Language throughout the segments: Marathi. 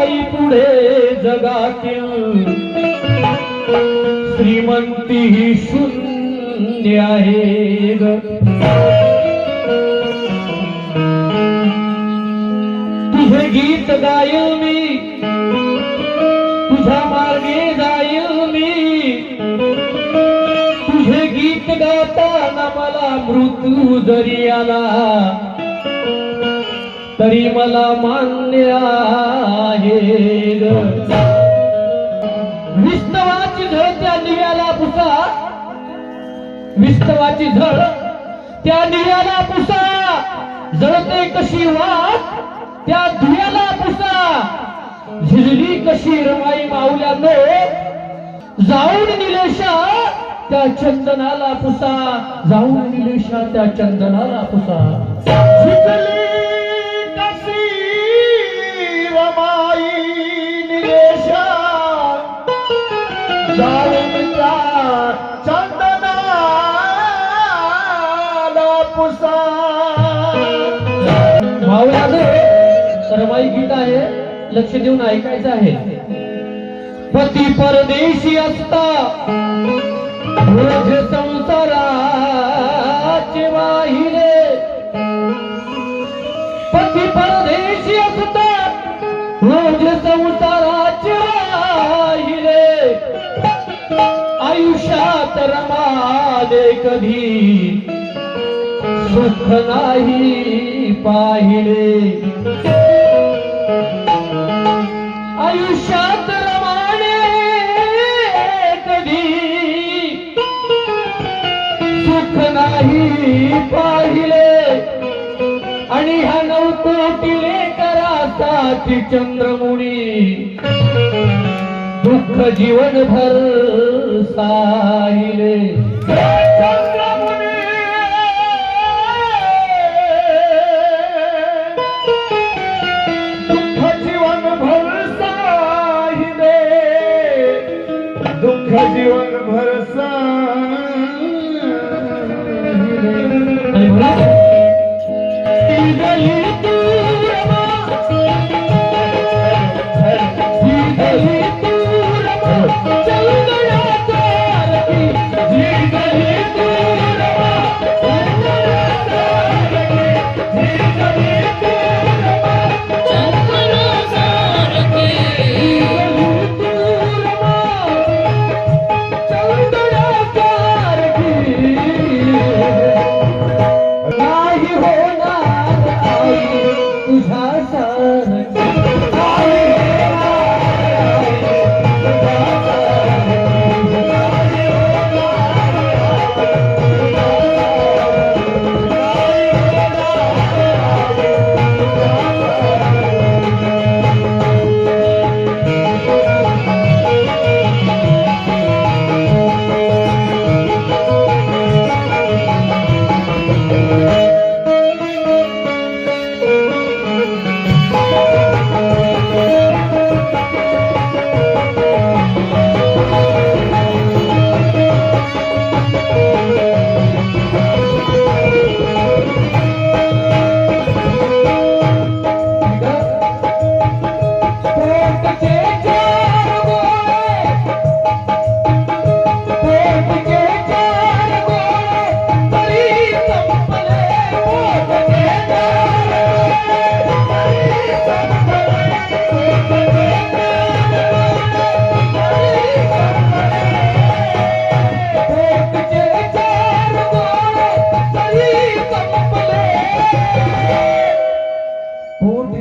आई पुढे जगातील. श्रीमंती ही शून्य आहे तुझे गीत गाय मी. तुझ्या मार्गे जाय मी. तुझे गीत गाताना मला मृत्यू जरी आला तरी मला मान्य आहे विष्णवाची विस्तवाची झळ त्या निव्याला पुसा. विस्तवाची झळ त्या निव्याला पुसा. जळते कशी वाट त्या धुयाला पुसा. झिजली कशी रमाई माऊल्यानो. जाऊन निलेशा त्या चंदनाला पुसा. जाऊन निलेशा त्या चंदनाला पुसा. जाऊन पुसा गीत आहे लक्ष देऊन ऐकायचं आहे. पती परदेशी असता संसाराचे वाहिले. पती परदेशी असता रोज संसाराचे आयुष्यात रमाले कधी सुख नाही पाहिले. आयुष्यात रमाने कधी सुख नाही पाहिले. आणि ह्या नवकोटीले ती चंद्रमुनी दुःख जीवनभर साहिले.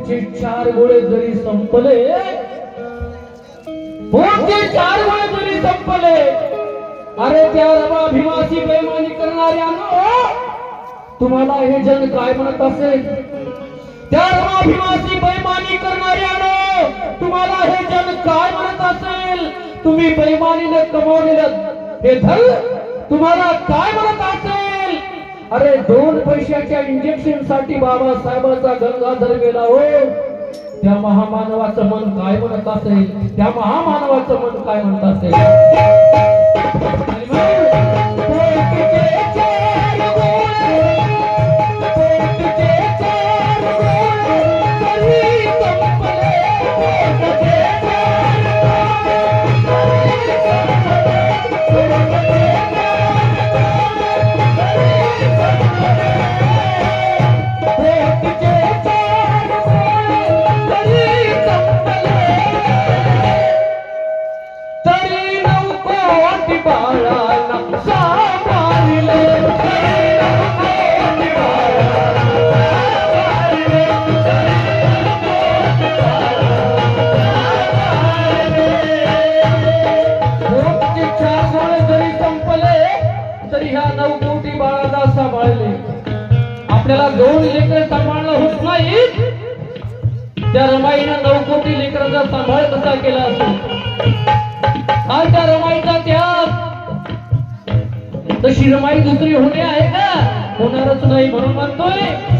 पोटचे चार गोळे जरी संपले पोटचे चार गोळे जरी संपले अरे त्या रमा भीमाची बेमानी करणाऱ्या तुम्हाला हे जन काय म्हणत असेल? त्या रमा भीमाची बेमानी करणाऱ्या तुम्हाला हे जन काय म्हणत असेल? तुम्ही बेमानीने कमवलेलं हे धन तुम्हाला काय म्हणत असेल? अरे दोन पैशाच्या इंजेक्शनसाठी बाबासाहेबाचा गंगाधर गेला हो. त्या महामानवाचं मन काय म्हणत असेल? त्या महामानवाचं मन काय म्हणत असेल? सांभाळ कसा केला असेल? आज रमाईचा त्याग. तशी रमाई दुसरी होणे आहे का? होणारच नाही म्हणून म्हणतोय.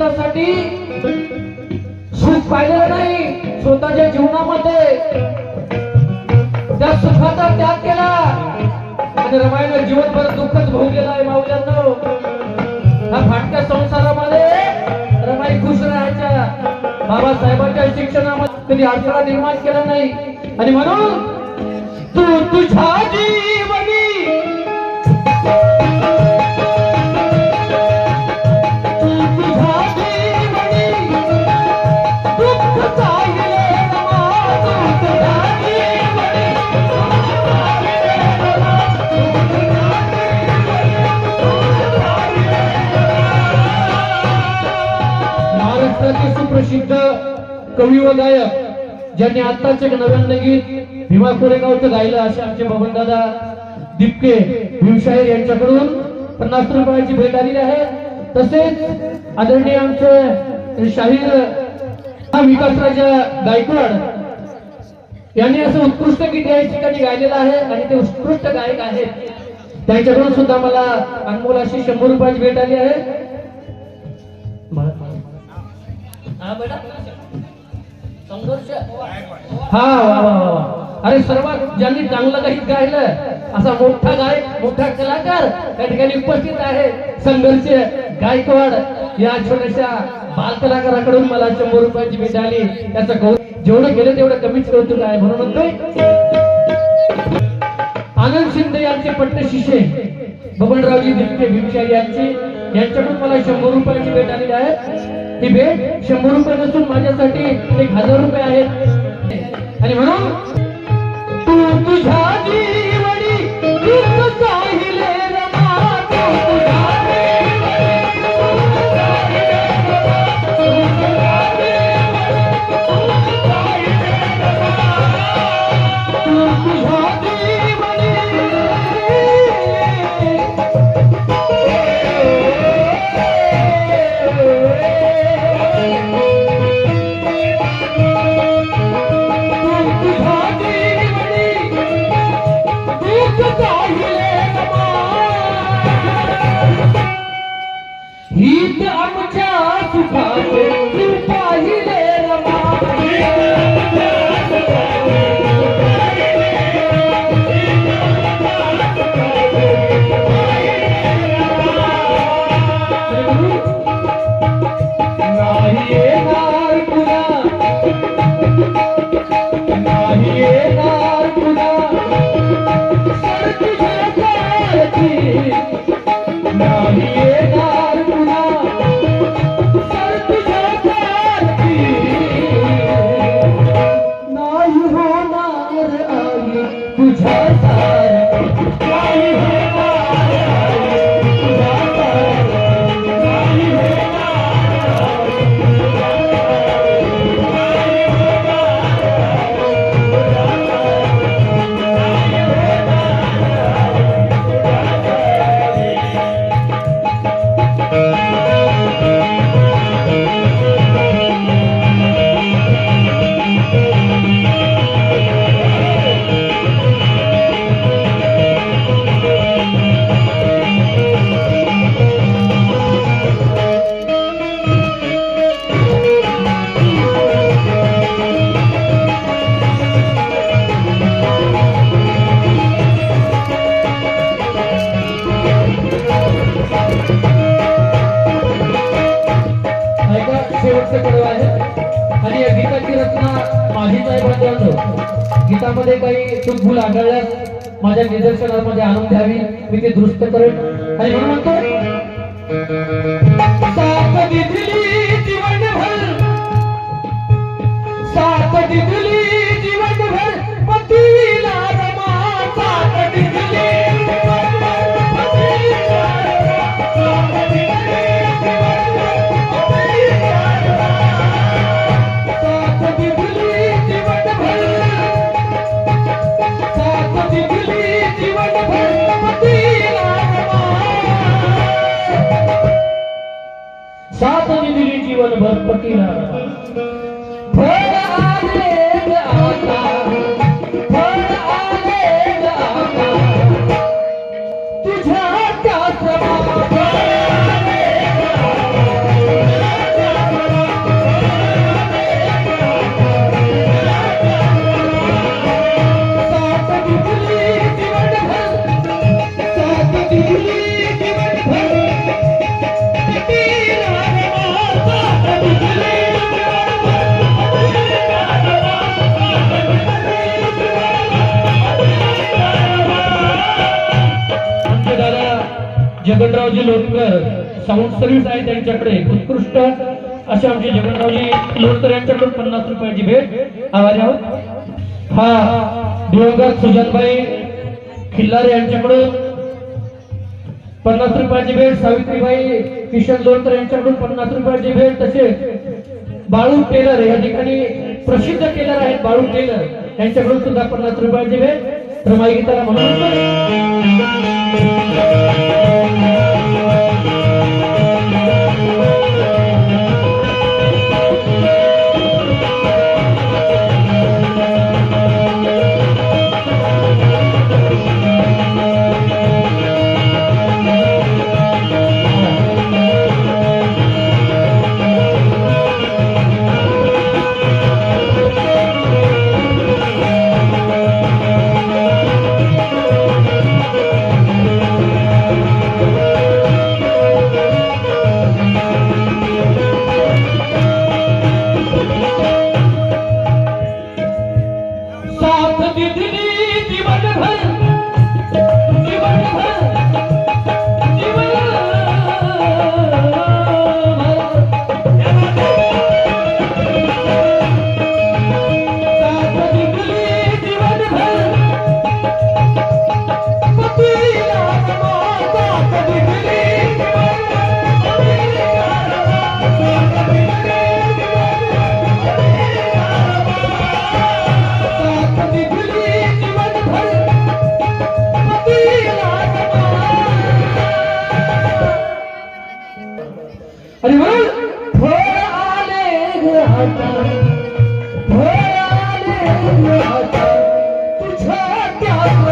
स्वतःसाठी सुख पाहिलेलं नाही स्वतःच्या जीवनामध्ये. त्या सुखाचा त्याग केला. आणि रमायण जीवनभर दुःखच भोगलेला आहे माऊल्यांना हा फाटक्या संसारामध्ये रमाई खुश राहायच्या. बाबासाहेबांच्या शिक्षणामध्ये कधी अडथळा निर्माण केला नाही. आणि म्हणून तू तुझ्या जी कवी व गायक ज्यांनी आताच एक नव्यानं गीत भीमा कोरेगावचं गायलं असे आमचे बबनदादा दिपके भीमशाहीर यांच्याकडून. पन्नास रुपयाची भेट आलेली आहे. तसेच आदरणीय आमचे शाहीर विकासराजा गायकवाड यांनी असं उत्कृष्ट गीत या ठिकाणी गायलेलं आहे आणि ते उत्कृष्ट गायक आहेत. त्यांच्याकडून सुद्धा मला अनमोल अशी शंभर रुपयाची भेट आली आहे. हा वा वा वा अरे सर्वात ज्यांनी चांगलं काही गायलं असा मोठा गायक मोठा कलाकार त्या ठिकाणी उपस्थित आहे. संघर्ष गायकवाड या छोट्याशा बाल कलाकाराकडून मला शंभर रुपयाची भेट आली. त्याचं कौतुक जेवढं गेलं तेवढं कमीच कौतुक आहे. म्हणून म्हणतोय आनंद शिंदे यांचे पट्ट शिष्य बबनरावजी दिपके भीमशाही यांचे यांच्याकडून मला शंभर रुपयाची भेट आलेली आहे. ही भेट शंभर रुपये नसून माझ्यासाठी एक हजार रुपये आहेत. आणि म्हणून আনন্দে আমি তুইকে দুরুস্ত করেন হরি হনুমান दिली जीवनभर पतीला. आहे उत्कृष्ट असे आमचे जगनरावजी लोणकर यांच्याकडून पन्नास रुपयाची भेट आभारी आहोत हा दिवंगत सुजनभाई खिल्लारे यांच्याकडून पन्नास रुपयाची भेट. सावित्रीबाई किशन लोणकर यांच्याकडून पन्नास रुपयाची भेट. तसेच बाळू टेलर या ठिकाणी प्रसिद्ध टेलर आहेत बाळू टेलर. यांच्याकडून सुद्धा पन्नास रुपयाची भेट. तर माहिती त्याला म्हणून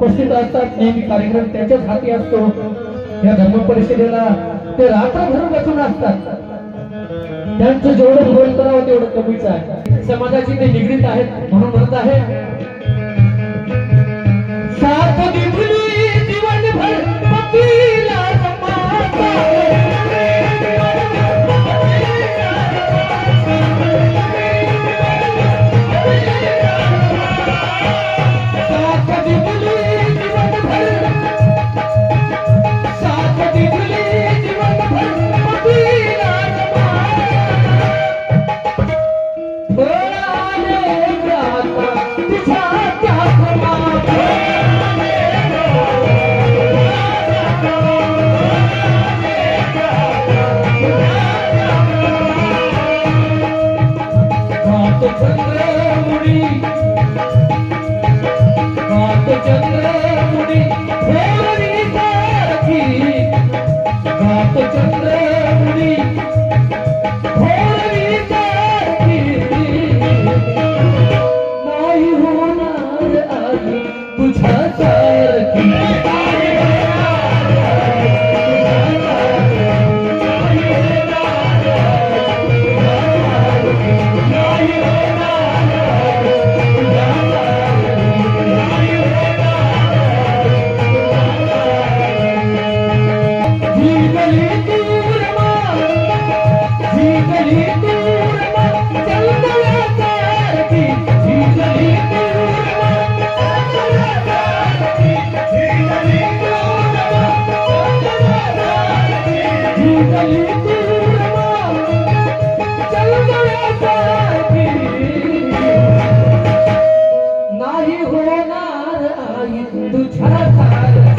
उपस्थित असतात. नेहमी कार्यक्रम त्यांच्याच हाती असतो. या धर्म परिषदेला ते रात्रभर बसून असतात. त्यांचं जेवढं भोजन करावं तेवढं कमीच आहे. समाजाची ते निगडीत आहेत म्हणून म्हणत आहे. सात दिवस जीवन भर 공부 잘하다